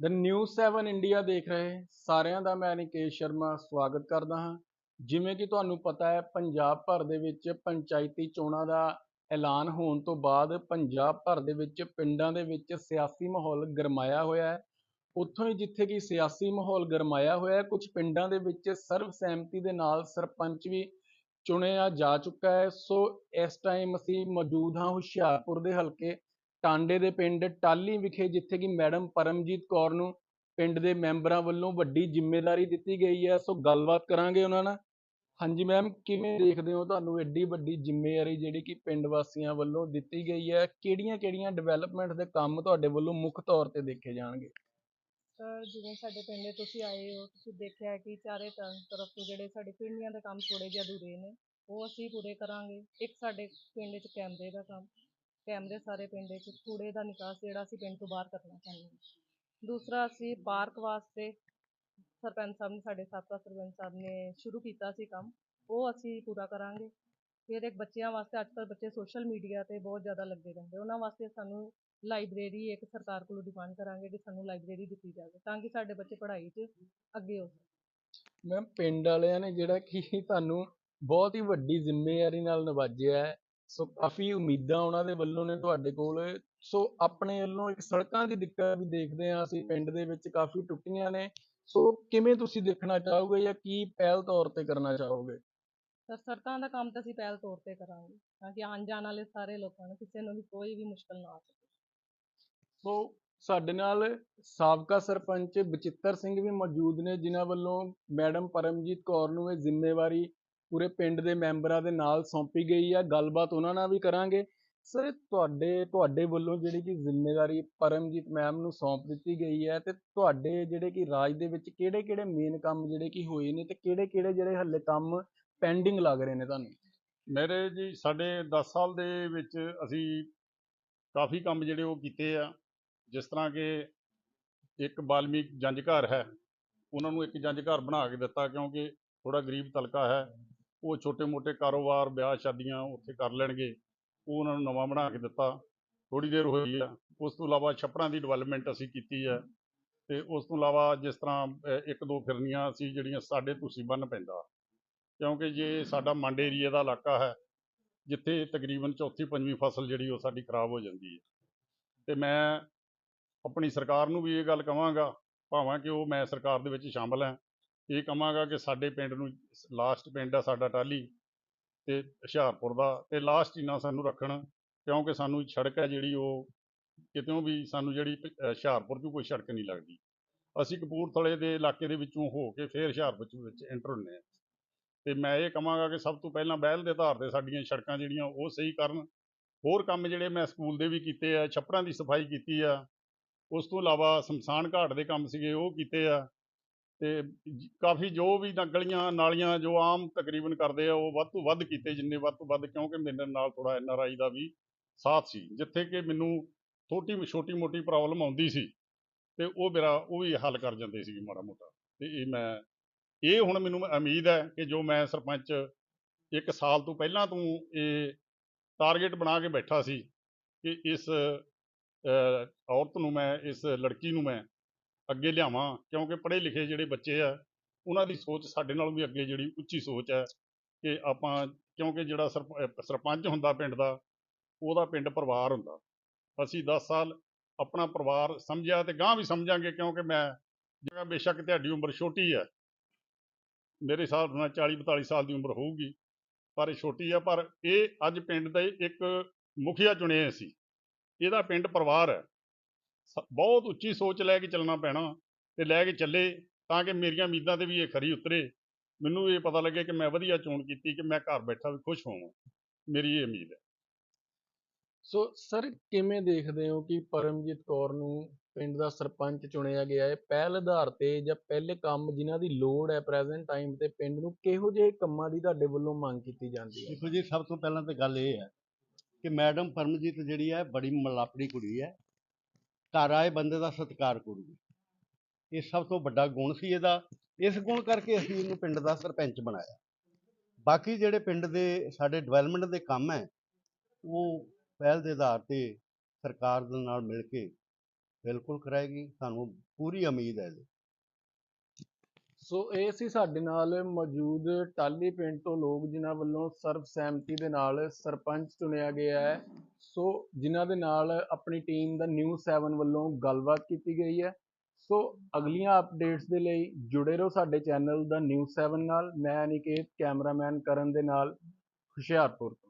ਦ news 7 India ਦੇਖ ਰਹੇ ਸਾਰਿਆਂ ਦਾ ਮੈਂ ਨਿਕੇਸ਼ ਸ਼ਰਮਾ ਸਵਾਗਤ ਕਰਦਾ ਹਾਂ। ਜਿਵੇਂ ਕਿ ਤੁਹਾਨੂੰ ਪਤਾ ਹੈ, ਪੰਜਾਬ ਭਰ ਦੇ ਵਿੱਚ ਪੰਚਾਇਤੀ ਚੋਣਾਂ ਦਾ ਐਲਾਨ ਹੋਣ ਤੋਂ ਬਾਅਦ ਪੰਜਾਬ ਭਰ ਦੇ ਵਿੱਚ ਪਿੰਡਾਂ ਦੇ ਵਿੱਚ ਸਿਆਸੀ ਮਾਹੌਲ ਗਰਮਾਇਆ ਹੋਇਆ ਹੈ। ਉੱਥੋਂ ਹੀ ਜਿੱਥੇ ਕਿ ਸਿਆਸੀ ਮਾਹੌਲ ਗਰਮਾਇਆ ਹੋਇਆ ਹੈ, ਕੁਝ ਪਿੰਡਾਂ ਦੇ ਵਿੱਚ ਸਰਵ ਸਹਿਮਤੀ ਦੇ ਨਾਲ ਸਰਪੰਚ ਵੀ ਚੁਣਿਆ ਜਾ ਚੁੱਕਾ ਹੈ। ਸੋ ਇਸ ਟਾਈਮ ਅਸੀਂ ਮੌਜੂਦ ਹਾਂ ਹੁਸ਼ਿਆਰਪੁਰ ਦੇ ਹਲਕੇ ਟਾਂਡੇ ਦੇ ਪਿੰਡ ਟਾਲੀ ਵਿਖੇ, ਜਿੱਥੇ ਕਿ ਮੈਡਮ ਪਰਮਜੀਤ ਕੌਰ ਨੂੰ ਪਿੰਡ ਦੇ ਮੈਂਬਰਾਂ ਵੱਲੋਂ ਵੱਡੀ ਜ਼ਿੰਮੇਵਾਰੀ ਦਿੱਤੀ ਗਈ ਹੈ। ਸੋ ਗੱਲਬਾਤ ਕਰਾਂਗੇ ਉਹਨਾਂ ਨਾਲ। ਹਾਂਜੀ ਮੈਮ, ਕਿਵੇਂ ਦੇਖਦੇ ਹੋ ਤੁਹਾਨੂੰ ਐਡੀ ਵੱਡੀ ਜ਼ਿੰਮੇਵਾਰੀ ਜਿਹੜੀ ਕਿ ਪਿੰਡ ਵਾਸੀਆਂ ਵੱਲੋਂ ਦਿੱਤੀ ਗਈ ਹੈ? ਕਿਹੜੀਆਂ-ਕਿਹੜੀਆਂ ਡਿਵੈਲਪਮੈਂਟ ਦੇ ਕੰਮ ਤੁਹਾਡੇ ਵੱਲੋਂ ਮੁੱਖ ਤੌਰ ਤੇ ਦੇਖੇ ਜਾਣਗੇ? ਸਰ, ਜਿਵੇਂ ਸਾਡੇ ਪਿੰਡ ਤੁਸੀਂ ਆਏ ਹੋ, ਤੁਸੀਂ ਦੇਖਿਆ ਕਿ ਚਾਰੇ ਤਰਫ ਤੋਂ ਜਿਹੜੇ ਸਾਡੇ ਪਿੰਡੀਆਂ ਦੇ ਕੰਮ ਥੋੜੇ ਜਿਹਾ ਅਧੂਰੇ ਨੇ, ਉਹ ਅਸੀਂ ਪੂਰੇ ਕਰਾਂਗੇ। ਇੱਕ ਸਾਡੇ ਪਿੰਡ 'ਚ ਕੈਮਰੇ ਦਾ ਕੰਮ। ਕੈਮਰੇ ਸਾਰੇ ਪਿੰਡ 'ਚ ਕੂੜੇ ਦਾ ਨਿਕਾਸ ਜਿਹੜਾ ਅਸੀਂ ਪਿੰਡ ਤੋਂ ਬਾਹਰ ਕਰਨਾ ਚਾਹੁੰਦੇ ਹਾਂ। ਦੂਸਰਾ ਅਸੀਂ ਪਾਰਕ ਵਾਸਤੇ ਸਰਪੰਚ ਸਾਹਿਬ ਨੇ ਸਾਡੇ ਸਾਬਕਾ ਸਰਪੰਚ ਸਾਹਿਬ ਨੇ ਸ਼ੁਰੂ ਕੀਤਾ ਸੀ ਕੰਮ, ਉਹ ਅਸੀਂ ਪੂਰਾ ਕਰਾਂਗੇ। ਫਿਰ ਇੱਕ ਬੱਚਿਆਂ ਵਾਸਤੇ ਅੱਜ ਕੱਲ੍ਹ ਬੱਚੇ ਸੋਸ਼ਲ ਮੀਡੀਆ ਤੇ ਬਹੁਤ ਜ਼ਿਆਦਾ ਲੱਗੇ ਰਹਿੰਦੇ, ਉਹਨਾਂ ਵਾਸਤੇ ਸਾਨੂੰ ਲਾਇਬ੍ਰੇਰੀ ਇੱਕ ਸਰਕਾਰ ਕੋਲੋਂ ਡਿਮਾਂਡ ਕਰਾਂਗੇ ਕਿ ਸਾਨੂੰ ਲਾਇਬ੍ਰੇਰੀ ਦਿੱਤੀ ਜਾਵੇ ਤਾਂ ਕਿ ਸਾਡੇ ਬੱਚੇ ਪੜ੍ਹਾਈ 'ਚ ਅੱਗੇ ਹੋ ਸਕਣ। ਮੈਮ ਪਿੰਡ ਵਾਲਿਆਂ ਨੇ ਜਿਹੜਾ ਕਿ ਤੁਹਾਨੂੰ ਬਹੁਤ ਹੀ ਵੱਡੀ ਜ਼ਿੰਮੇਵਾਰੀ ਨਾਲ ਨਵਾਜਿਆ ਹੈ ਸੋ ਕਾਫੀ ਉਮੀਦਾਂ ਉਹਨਾਂ ਦੇ ਵੱਲੋਂ ਨੇ ਤੁਹਾਡੇ ਕੋਲ। ਸੋ ਆਪਣੇ ਵੱਲੋਂ ਇੱਕ ਸੜਕਾਂ ਦੀ ਦਿੱਕਤ ਵੀ ਦੇਖਦੇ ਹਾਂ ਅਸੀਂ ਪਿੰਡ ਦੇ ਵਿੱਚ ਕਾਫੀ ਟੁੱਟੀਆਂ ਨੇ। ਸੋ ਕਿਵੇਂ ਤੁਸੀਂ ਦੇਖਣਾ ਚਾਹੋਗੇ ਜਾਂ ਕੀ ਪਹਿਲ ਤੌਰ ਤੇ ਕਰਨਾ ਚਾਹੋਗੇ? ਤਾਂ ਸੜਕਾਂ ਦਾ ਕੰਮ ਤਾਂ ਅਸੀਂ ਪਹਿਲ ਤੌਰ ਤੇ ਕਰਾਂਗੇ ਤਾਂ ਕਿ ਆਉਣ ਜਾਣ ਵਾਲੇ ਸਾਰੇ ਲੋਕਾਂ ਨੂੰ ਕਿਸੇ ਨੂੰ ਵੀ ਕੋਈ ਵੀ ਮੁਸ਼ਕਲ ਨਾ ਆ ਸਕੇ ਸੋ ਸਾਡੇ ਨਾਲ ਸਾਬਕਾ ਸਰਪੰਚ ਬਚਿੱਤਰ ਸਿੰਘ ਵੀ ਮੌਜੂਦ ਨੇ ਜਿਨ੍ਹਾਂ ਵੱਲੋਂ ਮੈਡਮ ਪਰਮਜੀਤ ਕੌਰ ਨੂੰ ਇਹ ਜ਼ਿੰਮੇਵਾਰੀ ਪੂਰੇ ਪਿੰਡ ਦੇ ਮੈਂਬਰਾਂ ਦੇ ਨਾਲ ਸੌਂਪੀ ਗਈ ਆ, ਗੱਲਬਾਤ ਉਹਨਾਂ ਨਾਲ ਵੀ ਕਰਾਂਗੇ। ਸਰ ਤੁਹਾਡੇ ਤੁਹਾਡੇ ਵੱਲੋਂ ਜਿਹੜੀ ਕਿ ਜ਼ਿੰਮੇਵਾਰੀ ਪਰਮਜੀਤ ਮੈਮ ਨੂੰ ਸੌਂਪ ਦਿੱਤੀ ਗਈ ਹੈ ਤੇ ਤੁਹਾਡੇ ਜਿਹੜੇ ਕਿ ਰਾਜ ਦੇ ਵਿੱਚ ਕਿਹੜੇ ਕਿਹੜੇ ਮੇਨ ਕੰਮ ਜਿਹੜੇ ਕਿ ਹੋਏ ਨੇ ਤੇ ਕਿਹੜੇ ਕਿਹੜੇ ਜਿਹੜੇ ਹੱਲੇ ਕੰਮ ਪੈਂਡਿੰਗ ਲੱਗ ਰਹੇ ਨੇ ਤੁਹਾਨੂੰ? ਮੇਰੇ ਜੀ, ਸਾਡੇ 10 ਸਾਲ ਦੇ ਵਿੱਚ ਅਸੀਂ ਕਾਫੀ ਕੰਮ ਜਿਹੜੇ ਉਹ ਕੀਤੇ ਆ। ਜਿਸ ਤਰ੍ਹਾਂ ਕਿ ਇੱਕ ਬਾਲਮੀਕ ਜੰਜ ਘਰ ਹੈ। ਉਹਨਾਂ ਨੂੰ ਇੱਕ ਜੰਜ ਘਰ ਬਣਾ ਕੇ ਦਿੱਤਾ ਕਿਉਂਕਿ ਥੋੜਾ ਗਰੀਬ ਤਲਕਾ ਹੈ। ਉਹ ਛੋਟੇ-ਮੋਟੇ ਕਾਰੋਬਾਰ, ਵਿਆਹ ਸ਼ਾਦੀਆਂ ਉੱਥੇ ਕਰ ਲੈਣਗੇ। ਉਹ ਉਹਨਾਂ ਨੂੰ ਨਵਾਂ ਬਣਾ ਕੇ ਦਿੱਤਾ। ਥੋੜੀ ਦੇਰ ਹੋਈ ਆ। ਉਸ ਤੋਂ ਇਲਾਵਾ ਛੱਪੜਾਂ ਦੀ ਡਿਵੈਲਪਮੈਂਟ ਅਸੀਂ ਕੀਤੀ ਹੈ ਤੇ ਉਸ ਤੋਂ ਇਲਾਵਾ ਜਿਸ ਤਰ੍ਹਾਂ ਇੱਕ ਦੋ ਫਿਰਨੀਆਂ ਅਸੀਂ ਜਿਹੜੀਆਂ ਸਾਡੇ ਤੁਸੀਂ ਬੰਨ ਪੈਂਦਾ। ਕਿਉਂਕਿ ਜੇ ਸਾਡਾ ਮੰਡ ਏਰੀਆ ਦਾ ਇਲਾਕਾ ਹੈ, ਜਿੱਥੇ ਤਕਰੀਬਨ ਚੌਥੀ, ਪੰਜਵੀਂ ਫਸਲ ਜਿਹੜੀ ਉਹ ਸਾਡੀ ਖਰਾਬ ਹੋ ਜਾਂਦੀ ਹੈ। ਤੇ ਮੈਂ ਆਪਣੀ ਸਰਕਾਰ ਨੂੰ ਵੀ ਇਹ ਗੱਲ ਕਹਾਂਗਾ ਭਾਵਾਂ ਕਿ ਉਹ ਮੈਂ ਸਰਕਾਰ ਦੇ ਵਿੱਚ ਸ਼ਾਮਲ ਹਾਂ। ਇਹ ਕਹਾਂਗਾ ਕਿ ਸਾਡੇ ਪਿੰਡ ਨੂੰ ਲਾਸਟ ਪਿੰਡ ਆ ਸਾਡਾ ਟਾਲੀ ਤੇ ਹੁਸ਼ਿਆਰਪੁਰ ਦਾ ਤੇ ਲਾਸਟ ਹੀ ਨਾ ਸਾਨੂੰ ਰੱਖਣ, ਕਿਉਂਕਿ ਸਾਨੂੰ ਸੜਕ ਹੈ ਜਿਹੜੀ ਉਹ ਕਿਤੋਂ ਵੀ ਸਾਨੂੰ ਜਿਹੜੀ ਹੁਸ਼ਿਆਰਪੁਰ 'ਚੋਂ ਕੋਈ ਸੜਕ ਨਹੀਂ ਲੱਗਦੀ। ਅਸੀਂ ਕਪੂਰਥਲੇ ਦੇ ਇਲਾਕੇ ਦੇ ਵਿੱਚੋਂ ਹੋ ਕੇ ਫਿਰ ਹੁਸ਼ਿਆਰਪੁਰ 'ਚ ਵਿੱਚ ਐਂਟਰ ਹੁੰਦੇ ਹਾਂ ਤੇ ਮੈਂ ਇਹ ਕਹਾਂਗਾ ਕਿ ਸਭ ਤੋਂ ਪਹਿਲਾਂ ਬਹਿਲ ਦੇ ਆਧਾਰ ਤੇ ਸਾਡੀਆਂ ਸੜਕਾਂ ਜਿਹੜੀਆਂ ਉਹ ਸਹੀ ਕਰਨ। ਹੋਰ ਕੰਮ ਜਿਹੜੇ ਮੈਂ ਸਕੂਲ ਦੇ ਵੀ ਕੀਤੇ ਆ, ਛੱਪੜਾਂ ਦੀ ਸਫ਼ਾਈ ਕੀਤੀ ਆ, ਉਸ ਤੋਂ ਇਲਾਵਾ ਸ਼ਮਸ਼ਾਨ ਘਾਟ ਦੇ ਕੰਮ ਸੀਗੇ ਉਹ ਕੀਤੇ ਆ। ਤੇ ਕਾਫੀ ਜੋ ਵੀ ਨਾ ਗਲੀਆਂ ਨਾਲੀਆਂ ਜੋ ਆਮ ਤਕਰੀਬਨ ਕਰਦੇ ਆ, ਉਹ ਵੱਧ ਤੋਂ ਵੱਧ ਕੀਤੇ ਜਿੰਨੇ ਵੱਧ ਤੋਂ ਵੱਧ, ਕਿਉਂਕਿ ਮੇਰੇ ਨਾਲ ਥੋੜਾ ਐਨ ਆਰ ਆਈ ਦਾ ਵੀ ਸਾਥ ਸੀ, ਜਿੱਥੇ ਕਿ ਮੈਨੂੰ ਛੋਟੀ ਛੋਟੀ ਮੋਟੀ ਪ੍ਰੋਬਲਮ ਆਉਂਦੀ ਸੀ ਤੇ ਉਹ ਮੇਰਾ, ਉਹ ਵੀ ਹੱਲ ਕਰ ਜਾਂਦੇ ਸੀ ਮਾੜਾ ਮੋਟਾ, ਤੇ ਇਹ ਮੈਂ, ਇਹ ਹੁਣ ਮੈਨੂੰ ਉਮੀਦ ਹੈ ਕਿ ਜੋ ਮੈਂ ਸਰਪੰਚ ਇੱਕ ਸਾਲ ਤੋਂ ਪਹਿਲਾਂ ਤੋਂ ਇਹ ਟਾਰਗੇਟ ਬਣਾ ਕੇ ਬੈਠਾ ਸੀ ਕਿ ਇਸ ਔਰਤ ਨੂੰ ਮੈਂ, ਇਸ ਲੜਕੀ ਨੂੰ ਮੈਂ ਅੱਗੇ ਲਿਆਵਾਂ, ਕਿਉਂਕਿ ਪੜ੍ਹੇ ਲਿਖੇ ਜਿਹੜੇ ਬੱਚੇ ਆ, ਉਹਨਾਂ ਦੀ ਸੋਚ ਸਾਡੇ ਨਾਲੋਂ ਵੀ ਅੱਗੇ ਜਿਹੜੀ ਉੱਚੀ ਸੋਚ ਹੈ ਕਿ ਆਪਾਂ, ਕਿਉਂਕਿ ਜਿਹੜਾ ਸਰਪ- ਸਰਪੰਚ ਹੁੰਦਾ ਪਿੰਡ ਦਾ, ਉਹਦਾ ਪਿੰਡ ਪਰਿਵਾਰ ਹੁੰਦਾ। ਅਸੀਂ 10 ਸਾਲ ਆਪਣਾ ਪਰਿਵਾਰ ਸਮਝਿਆ ਤੇ ਗਾਂ ਵੀ ਸਮਝਾਂਗੇ, ਕਿਉਂਕਿ ਮੈਂ ਜਿਹੜਾ ਬੇਸ਼ੱਕ ਤੁਹਾਡੀ ਉਮਰ ਛੋਟੀ ਹੈ, ਮੇਰੇ ਹਿਸਾਬ ਨਾਲ 40 42 ਸਾਲ ਦੀ ਉਮਰ ਹੋਊਗੀ, ਪਰ ਇਹ ਛੋਟੀ ਆ, ਪਰ ਇਹ ਅੱਜ ਪਿੰਡ ਦੇ ਇੱਕ ਮੁਖੀਆ ਚੁਣੇ ਅਸੀਂ ਇਹਦਾ ਪਿੰਡ ਪਰਿਵਾਰ ਹੈ। ਬਹੁਤ ਉੱਚੀ ਸੋਚ ਲੈ ਕੇ ਚੱਲਣਾ ਪੈਣਾ ਤੇ ਲੈ ਕੇ ਚੱਲੇ ਤਾਂ ਕਿ ਮੇਰੀਆਂ ਉਮੀਦਾਂ ਤੇ ਵੀ ਇਹ ਖਰੀ ਉਤਰੇ। ਮੈਨੂੰ ਇਹ ਪਤਾ ਲੱਗੇ ਕਿ ਮੈਂ ਵਧੀਆ ਚੋਣ ਕੀਤੀ ਕਿ ਮੈਂ ਘਰ ਬੈਠਾ ਵੀ ਖੁਸ਼ ਹੋਵਾਂ। ਮੇਰੀ ਇਹ ਉਮੀਦ ਹੈ। ਸੋ ਸਰ ਕਿਵੇਂ ਦੇਖਦੇ ਹੋ ਕਿ ਪਰਮਜੀਤ ਕੌਰ ਨੂੰ ਪਿੰਡ ਦਾ ਸਰਪੰਚ ਚੁਣਿਆ ਗਿਆ ਹੈ? ਪਹਿਲ ਆਧਾਰ ਤੇ ਜਾਂ ਪਹਿਲੇ ਕੰਮ ਜਿਨ੍ਹਾਂ ਦੀ ਲੋੜ ਹੈ ਪ੍ਰੈਜ਼ੈਂਟ ਟਾਈਮ ਤੇ ਪਿੰਡ ਨੂੰ ਕਿਹੋ ਜਿਹੇ ਕੰਮਾਂ ਦੀ ਤੁਹਾਡੇ ਵੱਲੋਂ ਮੰਗ ਕੀਤੀ ਜਾਂਦੀ ਹੈ? ਦੇਖੋ ਜੀ ਸਭ ਤੋਂ ਪਹਿਲਾਂ ਤਾਂ ਗੱਲ ਇਹ ਹੈ ਕਿ ਮੈਡਮ ਪਰਮਜੀਤ ਜਿਹੜੀ ਹੈ ਬੜੀ ਮਲਾਪੜੀ ਕੁੜੀ ਹੈ। ਘਰ ਆਏ, ਬੰਦੇ ਦਾ ਸਤਿਕਾਰ ਕਰੂਗੀ। ਇਹ ਸਭ ਤੋਂ ਵੱਡਾ ਗੁਣ ਸੀ ਇਹਦਾ। ਇਸ ਗੁਣ ਕਰਕੇ ਅਸੀਂ ਇਹਨੂੰ ਪਿੰਡ ਦਾ ਸਰਪੰਚ ਬਣਾਇਆ। ਬਾਕੀ ਜਿਹੜੇ ਪਿੰਡ ਦੇ, ਸਾਡੇ ਡਿਵੈਲਪਮੈਂਟ ਦੇ ਕੰਮ ਹੈ, ਉਹ ਪਹਿਲ ਦੇ ਆਧਾਰ ਤੇ ਸਰਕਾਰ ਦੇ ਨਾਲ ਮਿਲ ਕੇ ਬਿਲਕੁਲ ਕਰਾਏਗੀ। ਸਾਨੂੰ ਪੂਰੀ ਉਮੀਦ ਹੈ ਜੀ ਸੋ ਇਹ ਸੀ ਸਾਡੇ ਨਾਲ ਮੌਜੂਦ ਟਾਲੀ ਪਿੰਡ ਤੋਂ ਲੋਕ ਜਿਨ੍ਹਾਂ ਵੱਲੋਂ ਸਰਬ ਸਹਿਮਤੀ ਦੇ ਨਾਲ ਸਰਪੰਚ ਚੁਣਿਆ ਗਿਆ ਹੈ। ਸੋ ਜਿਨ੍ਹਾਂ ਦੇ ਨਾਲ ਆਪਣੀ ਟੀਮ ਦਾ ਨਿਊ 7 ਵੱਲੋਂ ਗੱਲਬਾਤ ਕੀਤੀ ਗਈ ਹੈ। ਸੋ ਅਗਲੀਆਂ ਅਪਡੇਟਸ ਦੇ ਲਈ ਜੁੜੇ ਰਹੋ ਸਾਡੇ ਚੈਨਲ ਦਾ ਨਿਊ 7 ਨਾਲ। ਮੈਂ ਅਨਿਕੇਤ, ਕੈਮਰਾਮੈਨ ਕਰਨ ਦੇ ਨਾਲ ਹੁਸ਼ਿਆਰਪੁਰ ਤੋਂ।